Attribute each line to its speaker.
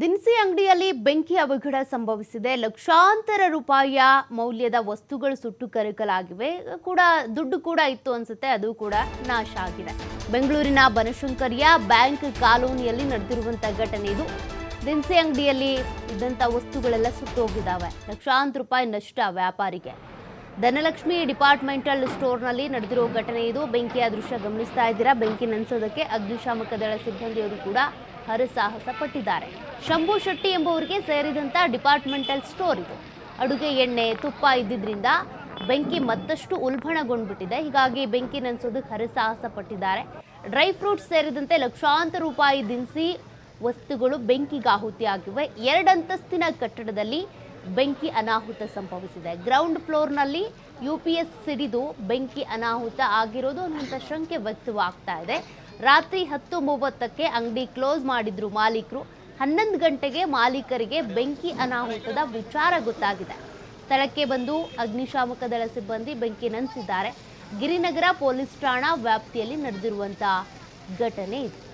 Speaker 1: ದಿನಸಿ ಅಂಗಡಿಯಲ್ಲಿ ಬೆಂಕಿ ಅವಘಡ ಸಂಭವಿಸಿದೆ. ಲಕ್ಷಾಂತರ ರೂಪಾಯಿಯ ಮೌಲ್ಯದ ವಸ್ತುಗಳು ಸುಟ್ಟು ಕರಕಲಾಗಿವೆ. ಕೂಡ ದುಡ್ಡು ಕೂಡ ಇತ್ತು ಅನ್ಸುತ್ತೆ, ಅದು ಕೂಡ ನಾಶ ಆಗಿದೆ. ಬೆಂಗಳೂರಿನ ಬನಶಂಕರಿಯ ಬ್ಯಾಂಕ್ ಕಾಲೋನಿಯಲ್ಲಿ ನಡೆದಿರುವಂತ ಘಟನೆ ಇದು. ದಿನಸಿ ಅಂಗಡಿಯಲ್ಲಿ ಇದ್ದಂಥ ವಸ್ತುಗಳೆಲ್ಲ ಸುಟ್ಟೋಗಿದ್ದಾವೆ ಲಕ್ಷಾಂತರ ರೂಪಾಯಿ ನಷ್ಟ ವ್ಯಾಪಾರಿಗೆ. ಧನಲಕ್ಷ್ಮಿ ಡಿಪಾರ್ಟ್ಮೆಂಟಲ್ ಸ್ಟೋರ್ನಲ್ಲಿ ನಡೆದಿರೋ ಘಟನೆ ಇದು. ಬೆಂಕಿಯ ದೃಶ್ಯ ಗಮನಿಸ್ತಾ ಇದ್ದೀರಾ? ಬೆಂಕಿ ನೆನೆಸೋದಕ್ಕೆ ಅಗ್ನಿಶಾಮಕ ದಳ ಸಿಬ್ಬಂದಿಯವರು ಕೂಡ ಹರಸಾಹಸ ಪಟ್ಟಿದ್ದಾರೆ ಶಂಭು ಶೆಟ್ಟಿ ಎಂಬುವರಿಗೆ ಸೇರಿದಂತ ಡಿಪಾರ್ಟ್ಮೆಂಟಲ್ ಸ್ಟೋರ್ ಇದು. ಅಡುಗೆ ಎಣ್ಣೆ, ತುಪ್ಪ ಇದ್ದಿದ್ರಿಂದ ಬೆಂಕಿ ಮತ್ತಷ್ಟು ಉಲ್ಬಣಗೊಂಡ್ಬಿಟ್ಟಿದೆ. ಹೀಗಾಗಿ ಬೆಂಕಿ ನೆನೆಸೋದು ಹರಸಾಹಸ ಪಟ್ಟಿದ್ದಾರೆ ಡ್ರೈ ಫ್ರೂಟ್ಸ್ ಸೇರಿದಂತೆ ಲಕ್ಷಾಂತರ ರೂಪಾಯಿ ದಿನಸಿ ವಸ್ತುಗಳು ಬೆಂಕಿಗಾಹುತಿಯಾಗಿವೆ. ಎರಡಂತಸ್ತಿನ ಕಟ್ಟಡದಲ್ಲಿ ಬೆಂಕಿ ಅನಾಹುತ ಸಂಭವಿಸಿದೆ. ಗ್ರೌಂಡ್ ಫ್ಲೋರ್ನಲ್ಲಿ ಯು ಪಿ ಎಸ್ ಸಿಡಿದು ಬೆಂಕಿ ಅನಾಹುತ ಆಗಿರೋದು ಅನ್ನುವಂಥ ಶಂಕೆ ವ್ಯಕ್ತವಾಗ್ತಾ ಇದೆ. ರಾತ್ರಿ ಹತ್ತು ಮೂವತ್ತಕ್ಕೆ ಅಂಗಡಿ ಕ್ಲೋಸ್ ಮಾಡಿದ್ರು ಮಾಲೀಕರು. ಹನ್ನೊಂದು ಗಂಟೆಗೆ ಮಾಲೀಕರಿಗೆ ಬೆಂಕಿ ಅನಾಹುತದ ವಿಚಾರ ಗೊತ್ತಾಗಿದೆ. ಸ್ಥಳಕ್ಕೆ ಬಂದು ಅಗ್ನಿಶಾಮಕ ದಳ ಸಿಬ್ಬಂದಿ ಬೆಂಕಿ ನಂದಿಸಿದ್ದಾರೆ. ಗಿರಿನಗರ ಪೊಲೀಸ್ ಠಾಣಾ ವ್ಯಾಪ್ತಿಯಲ್ಲಿ ನಡೆದಿರುವಂಥ ಘಟನೆ ಇದು.